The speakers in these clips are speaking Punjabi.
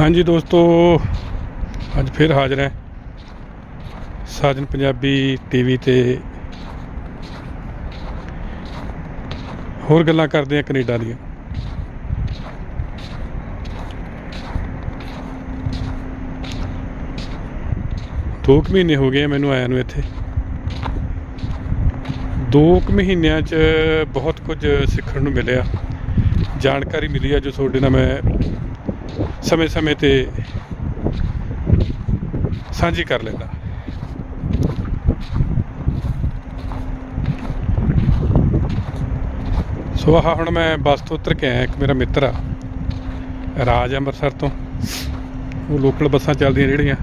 ਹਾਂਜੀ ਦੋਸਤੋ, ਅੱਜ ਫਿਰ ਹਾਜ਼ਰ ਹੈ ਸਾਜਨ ਪੰਜਾਬੀ ਟੀਵੀ ਤੇ। ਹੋਰ ਗੱਲਾਂ ਕਰਦੇ ਆ ਕੈਨੇਡਾ ਦੀਆਂ। ਦੋ ਕੁ ਮਹੀਨੇ ਹੋ ਗਏ ਮੈਨੂੰ ਆਇਆ ਨੂੰ ਇੱਥੇ। ਦੋ ਕੁ ਮਹੀਨਿਆਂ 'ਚ ਬਹੁਤ ਕੁਝ ਸਿੱਖਣ ਨੂੰ ਮਿਲਿਆ। ਜਾਣਕਾਰੀ ਮਿਲੀ ਆ ਜੋ ਤੁਹਾਡੇ ਨਾਲ ਮੈਂ ਸਮੇਂ-ਸਮੇਂ ਤੇ ਸਾਂਝੀ ਕਰ ਲੈਂਦਾ। ਸੋ ਆਹ ਹੁਣ ਮੈਂ ਬੱਸ ਤੋਂ ਉਤਰ ਕੇ ਆਇਆ, ਇੱਕ ਮੇਰਾ ਮਿੱਤਰ ਆ। ਰਾਜ ਅੰਮ੍ਰਿਤਸਰ ਤੋਂ। ਉਹ ਲੋਕਲ ਬੱਸਾਂ ਚੱਲਦੀਆਂ ਜਿਹੜੀਆਂ,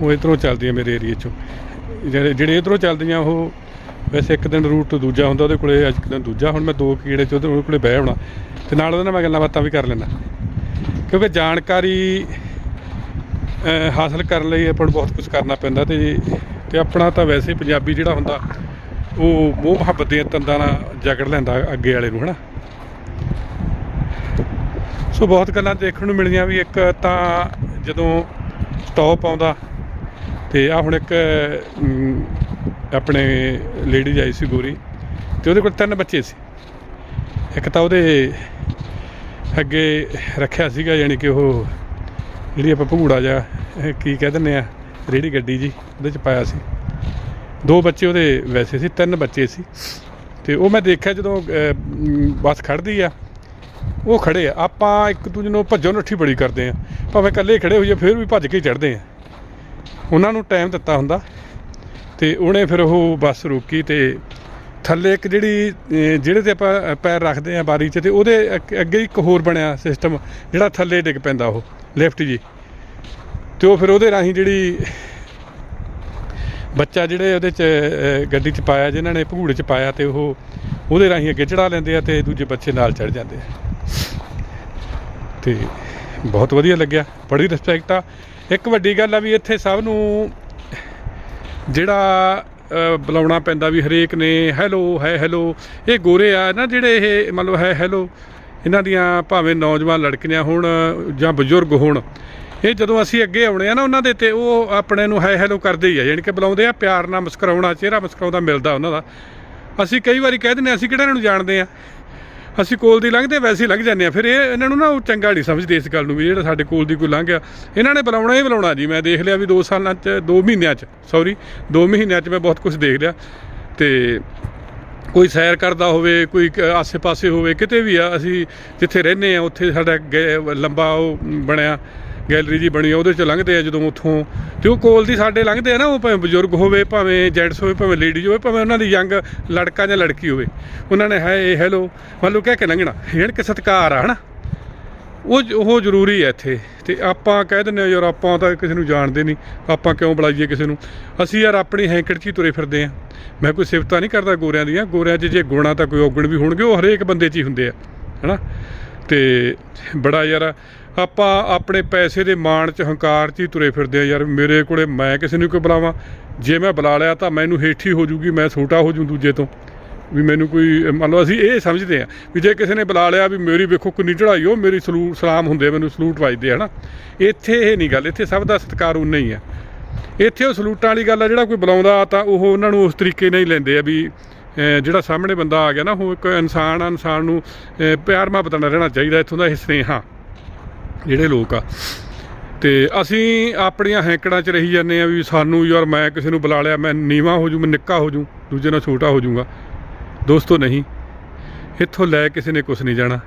ਉਹ ਇਧਰੋਂ ਚੱਲਦੀਆਂ ਮੇਰੇ ਏਰੀਏ ਚੋਂ। ਜਿਹੜੇ ਜਿਹੜੇ ਇਧਰੋਂ ਚੱਲਦੀਆਂ, ਉਹ ਵੈਸੇ ਇੱਕ ਦਿਨ ਰੂਟ ਦੂਜਾ ਹੁੰਦਾ, ਉਹਦੇ ਕੋਲੇ ਅੱਜ ਇੱਕ ਦਿਨ ਦੂਜਾ। ਹੁਣ ਮੈਂ ਦੋ ਕੀੜੇ ਚ ਉਹਦੇ ਉਹਦੇ ਕੋਲੇ ਬਹਿ ਹੋਣਾ ਤੇ ਨਾਲ ਉਹਦੇ ਨਾਲ ਮੈਂ ਗੱਲਾਂ ਬਾਤਾਂ ਵੀ ਕਰ ਲੈਂਦਾ। ਕਿਉਂਕਿ ਜਾਣਕਾਰੀ ਅਹ, ਹਾਸਲ ਕਰਨ ਲਈ ਆਪਾਂ ਨੂੰ ਬਹੁਤ ਕੁਝ ਕਰਨਾ ਪੈਂਦਾ ਤੇ ਤੇ ਆਪਣਾ ਤਾਂ ਵੈਸੇ ਪੰਜਾਬੀ ਜਿਹੜਾ ਹੁੰਦਾ ਉਹ ਮੋਹ ਮੁਹੱਬਤ ਦੀਆਂ ਤੰਦਾਂ ਨਾਲ ਜਕੜ ਲੈਂਦਾ ਅੱਗੇ ਵਾਲੇ ਨੂੰ ਹਨਾ? ਸੋ ਬਹੁਤ ਗੱਲਾਂ ਦੇਖਣ ਨੂੰ ਮਿਲੀਆਂ ਵੀ ਇੱਕ ਤਾਂ ਜਦੋਂ ਸਟਾਪ ਆਉਂਦਾ ਤੇ ਆ ਹੁਣ ਇੱਕ ਆਪਣੇ ਲੇਡੀਜ਼ ਆਈ ਸੀ ਗੋਰੀ ਤੇ ਉਹਦੇ ਕੋਲ ਤਿੰਨ ਬੱਚੇ ਸੀ। ਇੱਕ ਤਾਂ ਉਹਦੇ ਅੱਗੇ ਰੱਖਿਆ ਸੀਗਾ, ਯਾਨੀ ਕਿ ਉਹ ਜਿਹੜੀ ਆਪਾਂ ਭੂੜਾ ਜਾ ਕੀ ਕਹਿ ਦਿੰਦੇ ਆ ਰੇੜੀ ਗੱਡੀ ਜੀ, ਉਹਦੇ ਚ ਪਾਇਆ ਸੀ। ਦੋ ਬੱਚੇ ਉਹਦੇ ਵੈਸੇ ਸੀ, ਤਿੰਨ ਬੱਚੇ ਸੀ। ਤੇ ਉਹ ਮੈਂ ਦੇਖਿਆ ਜਦੋਂ ਬੱਸ ਖੜਦੀ ਆ, ਉਹ ਖੜੇ ਆ। ਆਪਾਂ ਇੱਕ ਦੂਜੇ ਨੂੰ ਭੱਜੋ ਨੱਠੀ ਬੜੀ ਕਰਦੇ ਆ। ਭਾਵੇਂ ਇਕੱਲੇ ਖੜੇ ਹੋਈਏ, ਫਿਰ ਵੀ ਭੱਜ ਕੇ ਹੀ ਚੜਦੇ ਆ। ਉਹਨਾਂ ਨੂੰ ਟਾਈਮ ਦਿੱਤਾ ਹੁੰਦਾ। ਤੇ ਉਹਨੇ ਫਿਰ ਉਹ ਬੱਸ ਰੋਕੀ ਤੇ ਥੱਲੇ ਇੱਕ ਜਿਹੜੀ ਜਿਹੜੇ ਤੇ ਆਪਾਂ ਪੈਰ ਰੱਖਦੇ ਆ ਬਾਰੀ 'ਚ ਤੇ ਉਹਦੇ ਅੱਗ- ਅੱਗੇ ਇੱਕ ਹੋਰ ਬਣਿਆ ਸਿਸਟਮ ਜਿਹੜਾ ਥੱਲੇ ਡਿੱਗ ਪੈਂਦਾ ਉਹ ਲਿਫਟ ਜੀ। ਤੇ ਉਹ ਫਿਰ ਉਹਦੇ ਰਾਹੀਂ ਜਿਹੜੀ ਬੱਚਾ ਜਿਹੜੇ ਉਹਦੇ 'ਚ ਗੱਡੀ 'ਚ ਪਾਇਆ, ਜਿਨ੍ਹਾਂ ਨੇ ਭਗੂੜੇ 'ਚ ਪਾਇਆ ਤੇ ਉਹ ਉਹਦੇ ਰਾਹੀਂ ਅੱਗੇ ਚੜਾ ਲੈਂਦੇ ਆ ਤੇ ਦੂਜੇ ਬੱਚੇ ਨਾਲ ਚੜ ਜਾਂਦੇ ਆ। ਤੇ ਬਹੁਤ ਵਧੀਆ ਲੱਗਿਆ, ਬੜੀ ਰਿਸਪੈਕਟ ਆ। ਇੱਕ ਵੱਡੀ ਗੱਲ ਆ ਵੀ ਇੱਥੇ ਸਭ ਨੂੰ ਜਿਹੜਾ ਬੁਲਾਉਣਾ ਪੈਂਦਾ ਵੀ ਹਰੇਕ ਨੇ ਹੈਲੋ ਹੈ ਹੈਲੋ। ਇਹ ਗੋਰੇ ਆ ਨਾ ਜਿਹੜੇ ਇਹ ਮਤਲਬ ਹੈ ਹੈਲੋ। ਇਹਨਾਂ ਦੀਆਂ ਭਾਵੇਂ ਨੌਜਵਾਨ ਲੜਕੀਆਂ ਹੋਣ ਜਾਂ ਬਜ਼ੁਰਗ ਹੋਣ। ਇਹ ਜਦੋਂ ਅਸੀਂ ਅੱਗੇ ਆਉਣੇ ਆ ਨਾ ਉਹਨਾਂ ਦੇ ਤੇ ਉਹ ਆਪਣੇ ਨੂੰ ਹੈ ਹੈਲੋ ਕਰਦੇ ਹੀ ਆ ਯਾਨੀ ਕਿ ਬੁਲਾਉਂਦੇ ਆ ਪਿਆਰ ਨਾਲ ਮੁਸਕਰਾਉਣਾ ਚਿਹਰਾ ਮੁਸਕਰਾਉਂਦਾ ਮਿਲਦਾ ਉਹਨਾਂ ਦਾ। ਅਸੀਂ ਕਈ ਵਾਰੀ ਕਹਿ ਦਿੰਦੇ ਹਾਂ, ਅਸੀਂ ਕਿਹੜਾ ਇਹਨਾਂ ਨੂੰ ਜਾਣਦੇ ਆ ਅਸੀਂ ਕੋਲ ਦੀ ਲੰਘਦੇ ਵੈਸੇ ਹੀ ਲੰਘ ਜਾਂਦੇ ਆ ਫਿਰ ਇਹ ਇਹਨਾਂ ਨੂੰ ਨਾ ਉਹ ਚੰਗਾ ਨਹੀਂ ਸਮਝਦੇ ਇਸ ਗੱਲ ਨੂੰ ਵੀ ਜਿਹੜਾ ਸਾਡੇ ਕੋਲ ਦੀ ਕੋਈ ਲੰਘ ਗਿਆ। ਇਹਨਾਂ ਨੇ ਬੁਲਾਉਣਾ ਹੀ ਬੁਲਾਉਣਾ ਜੀ। ਮੈਂ ਦੇਖ ਲਿਆ ਵੀ 2 ਸਾਲਾਂ ਚ 2 ਮਹੀਨਿਆਂ ਚ ਸੌਰੀ 2 ਮਹੀਨਿਆਂ ਚ ਮੈਂ ਬਹੁਤ ਕੁਝ ਦੇਖ ਲਿਆ। ਤੇ ਕੋਈ ਸੈਰ ਕਰਦਾ ਹੋਵੇ, ਕੋਈ ਕ- ਆਸੇ-ਪਾਸੇ ਹੋਵੇ, ਕਿਤੇ ਵੀ ਆ, ਅਸੀਂ ਜਿੱਥੇ ਰਹਿੰਦੇ ਆ ਉੱਥੇ ਸਾਡਾ ਗੈ- ਲੰਬਾ ਉਹ ਬਣਿਆ। ਗੈਲਰੀ ਜੀ ਬਣੀ ਆ, ਉਹਦੇ ਚ ਲੰਘਦੇ ਆ ਜਦੋਂ ਉੱਥੋਂ। ਤੇ ਉਹ ਕੋਲ ਦੀ ਸਾਡੇ ਲੰਘਦੇ ਆ ਨਾ, ਉਹ ਭਾਵੇਂ ਬਜ਼ੁਰਗ ਹੋਵੇ, ਭਾਵੇਂ ਜੈਂਟਸ ਹੋਵੇ, ਭਾਵੇਂ ਲੇਡੀਜ਼ ਹੋਵੇ, ਭਾਵੇਂ ਉਹਨਾਂ ਦੀ ਯੰਗ ਲੜਕਾ ਜਾਂ ਲੜਕੀ ਹੋਵੇ। ਉਹਨਾਂ ਨੇ ਹਾਏ ਹੈਲੋ ਮੰਨ ਲਓ ਕਹਿ ਕੇ ਲੰਘਣਾ। ਯਾਨੀ ਕਿ ਸਤਿਕਾਰ ਆ, ਹਨਾ? ਉਹ ਉਹ ਜ਼ਰੂਰੀ ਹੈ ਇੱਥੇ। ਤੇ ਆਪਾਂ ਕਹਿ ਦਿੰਦੇ ਆ, ਯਾਰ ਆਪਾਂ ਤਾਂ ਕਿਸੇ ਨੂੰ ਜਾਣਦੇ ਨਹੀਂ। ਆਪਾਂ ਕਿਉਂ ਬੁਲਾਈਏ ਕਿਸੇ ਨੂੰ? ਅਸੀਂ ਯਾਰ ਆਪਣੀ ਹੈਂਕੜ 'ਚ ਹੀ ਤੁਰੇ ਫਿਰਦੇ ਆ। ਮੈਂ ਕੋਈ ਸਿਫਤਾਂ ਨਹੀਂ ਕਰਦਾ ਗੋਰਿਆਂ ਦੀਆਂ। ਗੋਰਿਆਂ 'ਚ ਜੇ ਗੁਣਾ ਤਾਂ ਕੋਈ ਔਗਣ ਵੀ ਹੋਣਗੇ, ਉਹ ਹਰੇਕ ਬੰਦੇ 'ਚ ਹੀ ਹੁੰਦੇ ਆ। ਹਨਾ? ਤੇ ਬੜਾ ਯਾਰ ਆਪਾਂ ਆਪਣੇ ਪੈਸੇ ਦੇ ਮਾਣ 'ਚ ਹੰਕਾਰ 'ਚ ਹੀ ਤੁਰੇ ਫਿਰਦੇ ਆ ਯਾਰ। ਮੇਰੇ ਕੋਲੇ ਮੈਂ ਕਿਸੇ ਨੂੰ ਕੋਈ ਬੁਲਾਵਾਂ? ਜੇ ਮੈਂ ਬੁਲਾ ਲਿਆ ਤਾਂ ਮੈਨੂੰ ਹੇਠੀ ਹੋ ਜੂਗੀ ਮੈਂ ਛੋਟਾ ਹੋ ਜੂ ਦੂਜੇ ਤੋਂ। ਵੀ ਮੈਨੂੰ ਕੋਈ ਮੰਨ ਲਓ ਅਸੀਂ ਇਹ ਸਮਝਦੇ ਆ ਵੀ ਜੇ ਕਿਸੇ ਨੇ ਬੁਲਾ ਲਿਆ ਵੀ ਮੇਰੀ ਵੇਖੋ ਕਿੰਨੀ ਚੜਾਈ ਉਹ ਮੇਰੀ ਸਲੂਟ ਸਲਾਮ ਹੁੰਦੇ ਆ, ਮੈਨੂੰ ਸਲੂਟ ਵੱਜਦੇ ਆ ਹਨਾ? ਇੱਥੇ ਇਹ ਨਹੀਂ ਗੱਲ ਇੱਥੇ ਸਭ ਦਾ ਸਤਿਕਾਰ ਉਨਾ ਹੀ ਆ। ਇੱਥੇ ਉਹ ਸਲੂਟਾਂ ਵਾਲੀ ਗੱਲ ਆ ਜਿਹੜਾ ਕੋਈ ਬੁਲਾਉਂਦਾ ਤਾਂ ਉਹ ਉਹਨਾਂ ਨੂੰ ਉਸ ਤਰੀਕੇ ਨਾਲ ਹੀ ਲੈਂਦੇ ਆ ਵੀ ਜਿਹੜਾ ਸਾਹਮਣੇ ਬੰਦਾ ਆ ਗਿਆ ਨਾ ਉਹ ਇੱਕ ਇਨਸਾਨ ਆ ਇਨਸਾਨ ਨੂੰ ਪਿਆਰ ਮੁਹੱਬਤ ਨਾਲ ਰਹਿਣਾ ਚਾਹੀਦਾ ਇੱਥੋਂ ਦਾ ਇਹ ਸਨੇਹਾ। ਜਿਹੜੇ ਲੋਕ ਆ। ਤੇ ਅਸੀਂ ਆਪਣੀਆਂ ਹੈਂਕੜਾਂ 'ਚ ਰਹੀ ਜਾਂਦੇ ਆ ਵੀ ਸਾਨੂੰ ਯਾਰ ਮੈਂ ਕਿਸੇ ਨੂੰ ਬੁਲਾ ਲਿਆ ਮੈਂ ਨੀਵਾ ਹੋ ਜੂ ਮੈਂ ਨਿੱਕਾ ਹੋ ਜੂ ਦੂਜੇ ਨਾਲ ਛੋਟਾ ਹੋ ਜਾਊਗਾ ਦੋਸਤੋ ਨਹੀਂ ਇੱਥੋਂ ਲੈ ਕਿਸੇ ਨੇ ਕੁਝ ਨਹੀਂ ਜਾਣਾ।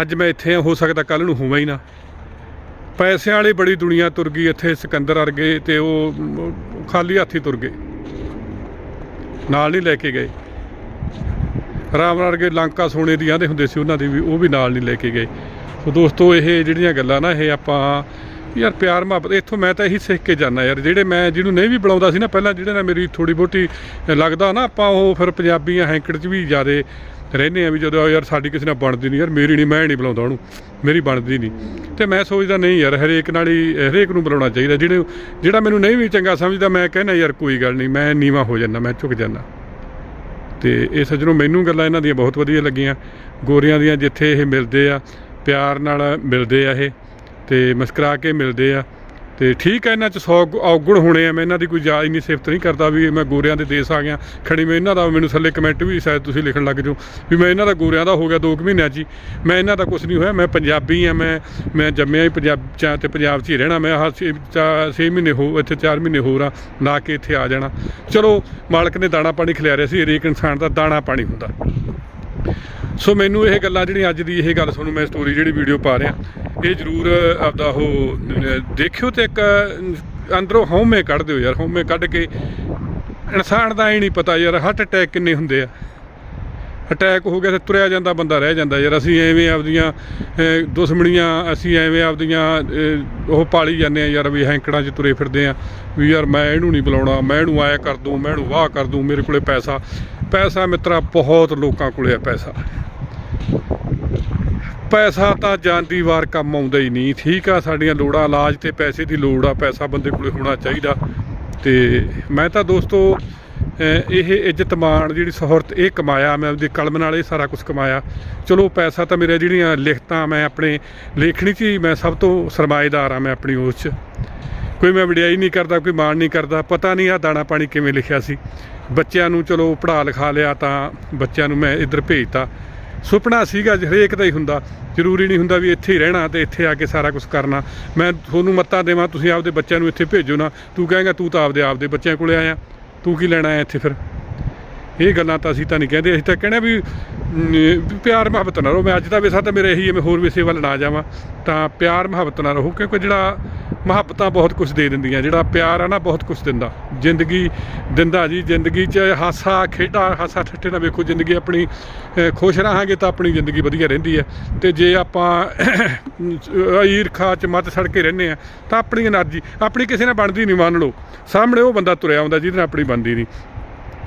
ਅੱਜ ਮੈਂ ਇੱਥੇ ਆ ਹੋ ਸਕਦਾ ਕੱਲ ਨੂੰ ਹੋਵਾਂ ਹੀ ਨਾ। ਪੈਸਿਆਂ ਵਾਲੀ ਬੜੀ ਦੁਨੀਆ ਤੁਰ ਗਈ ਇੱਥੇ ਸਿਕੰਦਰ ਵਰਗੇ ਤੇ ਉਹ ਮ, ਖਾਲੀ ਹੱਥੀ ਤੁਰ ਗਏ। ਨਾਲ ਨਹੀਂ ਲੈ ਕੇ ਗਏ। ਰਾਮ ਵਰਗੇ ਲੰਕਾ ਸੋਨੇ ਦੀ ਆਂਦੇ ਹੁੰਦੇ ਸੀ ਉਹਨਾਂ ਦੀ ਵੀ ਉਹ ਵੀ ਨਾਲ ਨਹੀਂ ਲੈ ਕੇ ਗਏ। ਸੋ ਦੋਸਤੋ, ਇਹ ਜਿਹੜੀਆਂ ਗੱਲਾਂ ਨਾ, ਇਹ ਆਪਾਂ ਯਾਰ ਪਿਆਰ ਮੁਹੱਬਤ, ਇੱਥੋਂ ਮੈਂ ਤਾਂ ਇਹੀ ਸਿੱਖ ਕੇ ਜਾਂਦਾ ਯਾਰ। ਜਿਹੜੇ ਮੈਂ, ਜਿਹਨੂੰ ਨਹੀਂ ਵੀ ਬੁਲਾਉਂਦਾ ਸੀ ਨਾ, ਪਹਿਲਾਂ ਜਿਹੜੇ ਨਾਲ ਮੇਰੀ ਥੋੜੀ ਬਹੁਤੀ ਲੱਗਦਾ ਨਾ, ਆਪਾਂ ਉਹ ਫਿਰ ਪੰਜਾਬੀਆਂ ਹੈਂਕੜ 'ਚ ਵੀ ਜ਼ਿਆਦੇ ਰਹਿੰਦੇ ਆ ਵੀ ਜਦੋਂ ਯਾਰ ਸਾਡੀ ਕਿਸੇ ਨਾਲ ਬਣਦੀ ਨਹੀਂ, ਯਾਰ ਮੇਰੀ ਨਹੀਂ, ਮੈਂ ਨਹੀਂ ਬੁਲਾਉਂਦਾ ਉਹਨੂੰ, ਮੇਰੀ ਬਣਦੀ ਨਹੀਂ। ਤੇ ਮੈਂ ਸੋਚਦਾ ਨਹੀਂ ਯਾਰ, ਹਰੇਕ ਨਾਲ ਹੀ, ਹਰੇਕ ਨੂੰ ਬੁਲਾਉਣਾ ਚਾਹੀਦਾ। ਜਿਹੜੇ ਜਿਹੜਾ ਮੈਨੂੰ ਨਹੀਂ ਵੀ ਚੰਗਾ ਸਮਝਦਾ, ਮੈਂ ਕਹਿੰਦਾ ਯਾਰ ਕੋਈ ਗੱਲ ਨਹੀਂ, ਮੈਂ ਨੀਵਾ ਹੋ ਜਾਂਦਾ, ਮੈਂ ਝੁਕ ਜਾਂਦਾ। ਤੇ ਇਹ ਸੱਜਣੋ, ਮੈਨੂੰ ਗੱਲਾਂ ਇਹਨਾਂ ਦੀਆਂ ਬਹੁਤ ਵਧੀਆ ਲੱਗੀਆਂ। ਗੋਰਿਆਂ ਦੀਆਂ ਜਿੱਥੇ ਇਹ ਮਿਲਦੇ ਆ ਪਿਆਰ ਨਾਲ ਮਿਲਦੇ ਆ ਇਹ ਤੇ ਮੁਸਕਰਾ ਕੇ ਮਿਲਦੇ ਆ। ਤੇ ਠੀਕ ਹੈ ਇਹਨਾਂ ਚ 100 ਔਗੁਣ ਹੋਣੇ ਆ। ਮੈਂ ਇਹਨਾਂ ਦੀ ਕੋਈ ਜਾ ਇੰਨੀ ਸਿਫਤ ਨਹੀਂ ਕਰਦਾ ਵੀ ਮੈਂ ਗੋਰਿਆਂ ਦੇ ਦੇਸ਼ ਆ ਗਿਆ। ਖੜੀ ਮੈਂ ਇਹਨਾਂ ਦਾ ਮੈਨੂੰ ਥੱਲੇ ਕਮੈਂਟ ਵੀ ਸ਼ਾਇਦ ਤੁਸੀਂ ਲਿਖਣ ਲੱਗ ਜਾਓ ਵੀ ਮੈਂ ਇਹਨਾਂ ਦਾ ਗੋਰਿਆਂ ਦਾ ਹੋ ਗਿਆ 2 ਮਹੀਨਿਆਂ 'ਚ ਹੀ। ਮੈਂ ਇਹਨਾਂ ਦਾ ਕੁਝ ਨਹੀਂ ਹੋਇਆ। ਮੈਂ ਪੰਜਾਬੀ ਆ, ਮੈਂ ਮੈਂ ਜੰਮਿਆ ਹੀ ਪੰਜਾਬ ਚ ਆ ਤੇ ਪੰਜਾਬ 'ਚ ਹੀ ਰਹਿਣਾ। ਮੈਂ ਆਹ 6 ਮਹੀਨੇ ਹੋ, ਇੱਥੇ 4 ਮਹੀਨੇ ਹੋਰ ਆ ਲਾ ਕੇ ਇੱਥੇ ਆ ਜਾਣਾ। ਚਲੋ, ਮਾਲਕ ਨੇ ਦਾਣਾ ਪਾਣੀ ਖਿਲਾਰਿਆ ਸੀ। ਹਰੇਕ ਇਨਸਾਨ ਦਾ ਦਾਣਾ ਪਾਣੀ ਹੁੰਦਾ। ਸੋ ਮੈਨੂੰ ਇਹ ਗੱਲਾਂ ਜਿਹੜੀਆਂ ਅੱਜ ਦੀ ਇਹ ਗੱਲ ਤੁਹਾਨੂੰ ਮੈਂ ਸਟੋਰੀ ਜਿਹੜੀ ਵੀਡੀਓ ਪਾ ਰਿਹਾ, ਇਹ ਜ਼ਰੂਰ ਆਪਦਾ ਉਹ ਦੇਖਿਓ ਤੇ ਇੱਕ ਅੰਦਰੋਂ ਹਉਮੈ ਕੱਢ ਦਿਓ ਯਾਰ, ਹਉਮੈ ਕੱਢ ਕੇ ਇਨਸਾਨ ਦਾ ਇਹ ਨਹੀਂ ਪਤਾ ਯਾਰ ਹਾਰਟ ਅਟੈਕ ਕਿੰਨੇ ਹੁੰਦੇ ਆ। ਅਟੈਕ ਹੋ ਗਿਆ ਤੇ ਤੁਰਿਆ ਜਾਂਦਾ, ਬੰਦਾ ਰਹਿ ਜਾਂਦਾ ਯਾਰ, ਅਸੀਂ ਐਵੇਂ ਆਪਦੀਆਂ ਦੁਸ਼ਮਣੀਆਂ, ਅਸੀਂ ਐਵੇਂ ਆਪਦੀਆਂ ਉਹ ਪਾਲੀ ਜਾਂਦੇ ਆ ਯਾਰ ਵੀ ਹੈਂਕੜਾਂ 'ਚ ਤੁਰੇ ਫਿਰਦੇ ਆ, ਵੀ ਯਾਰ ਮੈਂ ਇਹਨੂੰ ਨਹੀਂ ਬੁਲਾਉਣਾ, ਮੈਂ ਇਹਨੂੰ ਆਇਆ ਕਰ ਦੂੰ, ਮੈਂ ਇਹਨੂੰ ਵਾਹ ਕਰ ਦੂੰ, ਮੇਰੇ ਕੋਲੇ ਪੈਸਾ। ਪੈਸਾ ਮਿੱਤਰਾ, ਬਹੁਤ ਲੋਕਾਂ ਕੋਲੇ ਆ ਪੈਸਾ। ਪੈਸਾ ਤਾਂ ਜਾਂਦੀ ਵਾਰ ਕੰਮ ਆਉਂਦਾ ਹੀ ਨਹੀਂ। ਠੀਕ ਆ, ਸਾਡੀਆਂ ਲੋੜਾਂ, ਇਲਾਜ ਤੇ ਪੈਸੇ ਦੀ ਲੋੜ ਆ, ਪੈਸਾ ਬੰਦੇ ਕੋਲੇ ਹੋਣਾ ਚਾਹੀਦਾ। ਤੇ ਮੈਂ ਤਾਂ ਦੋਸਤੋ ਇਹ ਇੱਜ਼ਤ ਮਾਣ ਜਿਹੜੀ ਸ਼ੋਹਰਤ ਇਹ ਕਮਾਇਆ, ਮੈਂ ਆਪਦੀ ਕਲਮ ਨਾਲ ਇਹ ਸਾਰਾ ਕੁਝ ਕਮਾਇਆ। ਚਲੋ, ਪੈਸਾ ਤਾਂ ਮੇਰੇ ਜਿਹੜੀਆਂ ਲਿਖਤਾਂ ਮੈਂ ਆਪਣੇ ਲੇਖਣੀ 'ਚ ਹੀ ਮੈਂ ਸਭ ਤੋਂ ਸਰਮਾਏਦਾਰ ਆ ਮੈਂ ਆਪਣੀ ਉਸ 'ਚ। ਕੋਈ ਮੈਂ ਵਡਿਆਈ ਨਹੀਂ ਕਰਦਾ, ਕੋਈ ਮਾਣ ਨਹੀਂ ਕਰਦਾ, ਪਤਾ ਨਹੀਂ ਆ ਦਾਣਾ ਪਾਣੀ ਕਿਵੇਂ ਲਿਖਿਆ ਸੀ। ਬੱਚਿਆਂ ਨੂੰ ਚਲੋ ਪੜ੍ਹਾ ਲਿਖਾ ਲਿਆ ਤਾਂ ਬੱਚਿਆਂ ਨੂੰ ਮੈਂ ਇੱਧਰ ਭੇਜਤਾ। ਸੁਪਨਾ ਸੀਗਾ ਹਰੇਕ ਦਾ ਹੀ ਹੁੰਦਾ। ਜ਼ਰੂਰੀ ਨਹੀਂ ਹੁੰਦਾ ਵੀ ਇੱਥੇ ਹੀ ਰਹਿਣਾ ਤੇ ਇੱਥੇ ਆ ਕੇ ਸਾਰਾ ਕੁਝ ਕਰਨਾ। ਮੈਂ ਤੁਹਾਨੂੰ ਮੱਤਾਂ ਦੇਵਾਂ, ਤੁਸੀਂ ਆਪਦੇ ਬੱਚਿਆਂ ਨੂੰ ਇੱਥੇ ਭੇਜੋ ਨਾ। ਤੂੰ ਕਹੇਂਗਾ, ਤੂੰ ਤਾਂ ਆਪਦੇ ਆਪਦੇ ਬੱਚਿਆਂ ਕੋਲੇ ਆਇਆ। ਤੂੰ ਕੀ ਲੈਣਾ ਆਇਆ ਇੱਥੇ ਫਿਰ? ਇਹ ਗੱਲਾਂ ਤਾਂ ਅਸੀਂ ਤਾਂ ਨਹੀਂ ਕਹਿੰਦੇ। ਅਸੀਂ ਤਾਂ ਕਹਿੰਦੇ ਵੀ ਵੀ ਪਿਆਰ ਮੁਹੱਬਤ ਨਾਲ ਰਹੋ। ਮੈਂ ਅੱਜ ਦਾ ਵਿਸ਼ਾ ਤਾਂ ਮੇਰਾ ਇਹੀ ਹੈ, ਮੈਂ ਹੋਰ ਵਿਸ਼ੇ ਵੱਲ ਨਾ ਜਾਵਾਂ। ਤਾਂ ਪਿਆਰ ਮੁਹੱਬਤ ਨਾਲ ਰਹੋ, ਕਿਉਂਕਿ ਜਿਹੜਾ ਮੁਹੱਬਤਾਂ ਬਹੁਤ ਕੁਝ ਦੇ ਦਿੰਦੀਆਂ, ਜਿਹੜਾ ਪਿਆਰ ਆ ਨਾ ਬਹੁਤ ਕੁਝ ਦਿੰਦਾ। ਜ਼ਿੰਦਗੀ ਦਿੰਦਾ ਜੀ, ਜ਼ਿੰਦਗੀ 'ਚ ਹਾਸਾ ਖੇਡਾ, ਹਾਸਾ ਠੱਟੇ ਨਾ ਵੇਖੋ ਜ਼ਿੰਦਗੀ ਆਪਣੀ ਖੁਸ਼ ਰਹਾਂਗੇ ਤਾਂ ਆਪਣੀ ਜ਼ਿੰਦਗੀ ਵਧੀਆ ਰਹਿੰਦੀ ਹੈ। ਤੇ ਜੇ ਆਪਾਂ ਈਰਖਾ 'ਚ ਮੱਤ ਸੜ ਕੇ ਰਹਿੰਦੇ ਆ ਤਾਂ ਆਪਣੀ એનર્ਜੀ, ਆਪਣੀ ਕਿਸੇ ਨਾਲ ਬਣਦੀ ਨਹੀਂ ਮੰਨ ਲਓ। ਸਾਹਮਣੇ ਉਹ ਬੰਦਾ ਤੁਰਿਆ ਆਉਂਦਾ ਜਿਹਦੇ ਨਾਲ ਆਪਣੀ ਬਣਦੀ ਨਹੀਂ।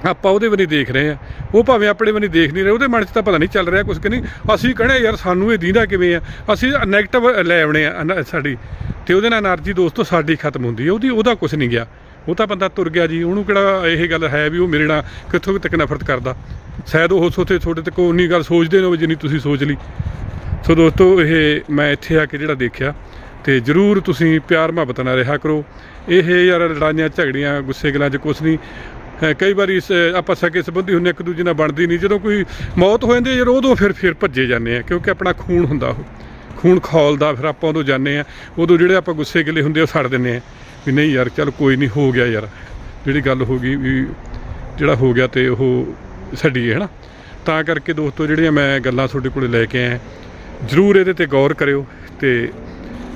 ਆਪਾਂ ਉਹਦੇ ਵੱਲ ਦੇਖ ਰਹੇ ਆ। ਉਹ ਭਾਵੇਂ ਆਪਣੇ ਵੱਲ ਦੇਖ ਨਹੀਂ ਰਹੇ, ਉਹਦੇ ਮਨ 'ਚ ਤਾਂ ਪਤਾ ਨਹੀਂ ਚੱਲ ਰਿਹਾ ਕੁਝ ਕਿ ਨਹੀਂ। ਅਸੀਂ ਕਹਣੇ ਯਾਰ, ਸਾਨੂੰ ਇਹ ਦੀਂਦਾ ਕਿਵੇਂ ਆ? ਅਸੀਂ ਨੈਗੇਟਿਵ ਲੈ ਆਉਣੇ ਆ ਸਾਡੀ। ਤੇ ਉਹਦੇ ਨਾਲ એનર્ਜੀ ਦੋਸਤੋ ਸਾਡੀ ਖਤਮ ਹੁੰਦੀ ਹੈ ਉਹਦੀ, ਉਹਦਾ ਕੁਝ ਨਹੀਂ ਗਿਆ। ਉਹ ਤਾਂ ਬੰਦਾ ਤੁਰ ਗਿਆ ਜੀ। ਉਹਨੂੰ ਕਿਹੜਾ ਇਹ ਗੱਲ ਹੈ ਵੀ ਉਹ ਮੇਰੇ ਨਾਲ ਕਿੱਥੋਂ ਤੱਕ ਨਫ਼ਰਤ ਕਰਦਾ? ਸ਼ਾਇਦ ਉਹ ਸੋਤੇ ਤੁਹਾਡੇ ਤੱਕ ਉਨੀ ਗੱਲ ਸੋਚਦੇ ਨੇ ਜਿੰਨੀ ਤੁਸੀਂ ਸੋਚ ਲਈ। ਸੋ ਦੋਸਤੋ, ਇਹ ਮੈਂ ਇੱਥੇ ਆ ਕੇ ਜਿਹੜਾ ਦੇਖਿਆ ਤੇ ਜਰੂਰ ਤੁਸੀਂ ਪਿਆਰ ਮੁਹੱਬਤ ਨਾਲ ਰਿਹਾ ਕਰੋ। ਇਹ ਯਾਰ ਲੜਾਈਆਂ ਝਗੜੀਆਂ, ਗੁੱਸੇ ਗੱਲਾਂ 'ਚ ਕੁਛ ਨਹੀਂ। ਕਈ ਵਾਰੀ ਇਸ, ਆਪਾਂ ਸਕੇ ਸੰਬੰਧੀ ਹੁੰਦੇ ਇੱਕ ਦੂਜੇ ਨਾਲ ਬਣਦੀ ਨਹੀਂ। ਜਦੋਂ ਕੋਈ ਮੌਤ ਹੋ ਜਾਂਦੀ ਹੈ ਯਾਰ ਉਦੋਂ ਫਿਰ ਫਿਰ ਭੱਜੇ ਜਾਂਦੇ ਆ, ਕਿਉਂਕਿ ਆਪਣਾ ਖੂਨ ਹੁੰਦਾ ਉਹ। ਖੂਨ ਖੌਲਦਾ ਫਿਰ ਆਪਾਂ ਉਦੋਂ ਜਾਂਦੇ ਆ, ਉਦੋਂ ਜਿਹੜੇ ਆਪਾਂ ਗੁੱਸੇ ਗਿਲੇ ਹੁੰਦੇ ਉਹ ਛੱਡ ਦਿੰਦੇ ਆ, ਵੀ ਨਹੀਂ ਯਾਰ, ਚੱਲ ਕੋਈ ਨਹੀਂ, ਹੋ ਗਿਆ ਯਾਰ। ਜਿਹੜੀ ਗੱਲ ਹੋ ਗਈ ਵੀ ਜਿਹੜਾ ਹੋ ਗਿਆ ਤੇ ਉਹ ਛੱਡੀਏ ਹਨਾ? ਤਾਂ ਕਰਕੇ ਦੋਸਤੋ, ਜਿਹੜੀਆਂ ਮੈਂ ਗੱਲਾਂ ਤੁਹਾਡੇ ਕੋਲੇ ਲੈ ਕੇ ਆਇਆ, ਜਰੂਰ ਇਹਦੇ ਤੇ ਗੌਰ ਕਰਿਓ ਤੇ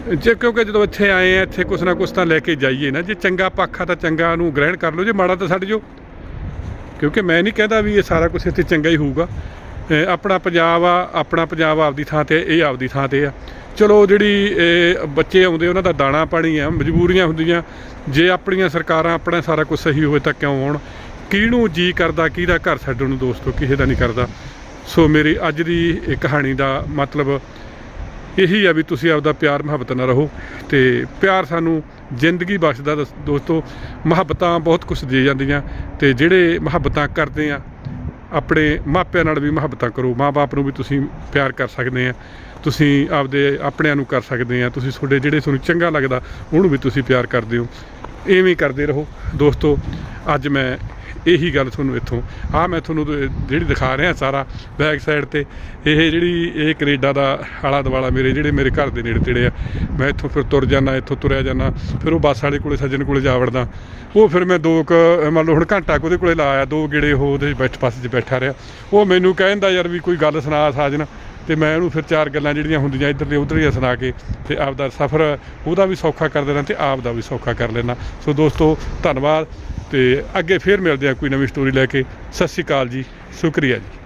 ਜੇ, ਕਿਉਂਕਿ ਜਦੋਂ ਇੱਥੇ ਆਏ ਆ, ਇੱਥੇ ਕੁਛ ਨਾ ਕੁਛ ਤਾਂ ਲੈ ਕੇ ਜਾਈਏ ਨਾ। ਜੇ ਚੰਗਾ ਪੱਖ ਆ ਤਾਂ ਚੰਗਾ ਨੂੰ ਗ੍ਰਹਿਣ ਕਰ ਲਓ, ਜੇ ਮਾੜਾ ਤਾਂ ਛੱਡ ਜੋ ਕਿਉਂਕਿ ਮੈਂ ਨਹੀਂ ਕਹਿੰਦਾ ਵੀ ਇਹ ਸਾਰਾ ਕੁਝ ਇੱਥੇ ਚੰਗਾ ਹੀ ਹੋਊਗਾ। ਆਪਣਾ ਪੰਜਾਬ ਆ, ਆਪਣਾ ਪੰਜਾਬ ਆਪਦੀ ਥਾਂ ਤੇ ਇਹ ਆਪਦੀ ਥਾਂ ਤੇ ਆ। ਚਲੋ ਜਿਹੜੀ ਬੱਚੇ ਆਉਂਦੇ, ਉਹਨਾਂ ਦਾ ਦਾਣਾ ਪਾਣੀ ਆ, ਮਜਬੂਰੀਆਂ ਹੁੰਦੀਆਂ। ਜੇ ਆਪਣੀਆਂ ਸਰਕਾਰਾਂ, ਆਪਣਾ ਸਾਰਾ ਕੁਝ ਸਹੀ ਹੋਵੇ ਤਾਂ ਕਿਉਂ ਆਉਣ? ਕਿਹਨੂੰ ਜੀ ਕਰਦਾ, ਕਿਹਦਾ ਘਰ ਛੱਡਣ ਨੂੰ ਦੋਸਤੋ? ਕਿਸੇ ਦਾ ਨਹੀਂ ਕਰਦਾ। ਸੋ ਮੇਰੀ ਅੱਜ ਦੀ ਇਹ ਕਹਾਣੀ ਦਾ ਮਤਲਬ ਇਹੀ ਆ ਵੀ ਤੁਸੀਂ ਆਪਦਾ ਪਿਆਰ ਮੁਹੱਬਤ ਨਾਲ ਰਹੋ ਤੇ ਪਿਆਰ ਸਾਨੂੰ ਜ਼ਿੰਦਗੀ ਬਖਸ਼ਦਾ ਦੋਸ- ਦੋਸਤੋ, ਮੁਹੱਬਤਾਂ ਬਹੁਤ ਕੁਝ ਦੇ ਜਾਂਦੀਆਂ ਤੇ ਜਿਹੜੇ ਮੁਹੱਬਤਾਂ ਕਰਦੇ ਆ, ਆਪਣੇ ਮਾਪਿਆਂ ਨਾਲ ਵੀ ਮੁਹੱਬਤਾਂ ਕਰੋ ਮਾਪੇ ਨੂੰ ਵੀ ਤੁਸੀਂ ਪਿਆਰ ਕਰ ਸਕਦੇ ਆ, ਤੁਸੀਂ ਆਪਦੇ ਆਪਣਿਆਂ ਨੂੰ ਕਰ ਸਕਦੇ ਆ, ਤੁਸੀਂ ਤੁਹਾਡੇ ਜਿਹੜੇ ਤੁਹਾਨੂੰ ਚੰਗਾ ਲੱਗਦਾ, ਉਹਨੂੰ ਵੀ ਤੁਸੀਂ ਪਿਆਰ ਕਰਦੇ ਹੋ। ਐਵੇਂ ਕਰਦੇ ਰਹੋ। ਦੋਸਤੋ, ਅੱਜ ਮੈਂ ਇਹੀ ਗੱਲ ਤੁਹਾਨੂੰ ਇੱਥੋਂ। ਆ ਮੈਂ ਤੁਹਾਨੂੰ ਜਿਹੜੀ ਦਿਖਾ ਰਿਹਾ ਸਾਰਾ ਬੈਕ ਸਾਈਡ ਤੇ, ਇਹ ਜਿਹੜੀ ਇਹ ਕੈਨੇਡਾ ਦਾ ਆਲਾ ਦੁਆਲਾ ਮੇਰੇ ਜਿਹੜੇ ਮੇਰੇ ਘਰ ਦੇ ਨੇੜੇ ਤੇੜੇ ਆ। ਮੈਂ ਇੱਥੋਂ ਫਿਰ ਤੁਰ ਜਾਣਾ ਇੱਥੋਂ ਤੁਰਿਆ ਜਾਣਾ ਫਿਰ ਉਹ ਬੱਸ ਵਾਲੇ ਕੋਲੇ, ਸੱਜਣ ਕੋਲੇ ਜਾ ਵੜਦਾ। ਉਹ ਫਿਰ ਮੈਂ ਦੋ ਕੁ, ਮੰਨ ਲਓ ਹੁਣ ਘੰਟਾ ਕੁ ਉਹਦੇ ਕੋਲੇ ਲਾਇਆ, ਦੋ ਗੇੜੇ ਉਹ ਉਹਦੇ ਬੈਠ ਪਾਸੇ 'ਚ ਬੈਠਾ ਰਿਹਾ। ਉਹ ਮੈਨੂੰ ਕਹਿੰਦਾ, ਯਾਰ ਵੀ ਕੋਈ ਗੱਲ ਸੁਣਾ ਸਾਜਨ। ਤੇ ਮੈਂ ਉਹਨੂੰ ਫਿਰ ਚਾਰ ਗੱਲਾਂ ਜਿਹੜੀਆਂ ਹੁੰਦੀਆਂ ਇੱਧਰ ਦੀਆਂ ਉੱਧਰ ਦੀਆਂ ਸੁਣਾ ਕੇ ਤੇ ਆਪਦਾ ਸਫ਼ਰ ਉਹਦਾ ਵੀ ਸੌਖਾ ਕਰ ਦੇਣਾ ਤੇ ਆਪ ਦਾ ਵੀ ਸੌਖਾ ਕਰ ਲੈਣਾ। ਸੋ ਦੋਸਤੋ, ਧੰਨਵਾਦ। ਤੇ ਅੱਗੇ ਫੇਰ ਮਿਲਦੇ ਆ ਕੋਈ ਨਵੀਂ ਸਟੋਰੀ ਲੈ ਕੇ। ਸਤਿ ਸ਼੍ਰੀ ਅਕਾਲ ਜੀ, ਸ਼ੁਕਰੀਆ ਜੀ।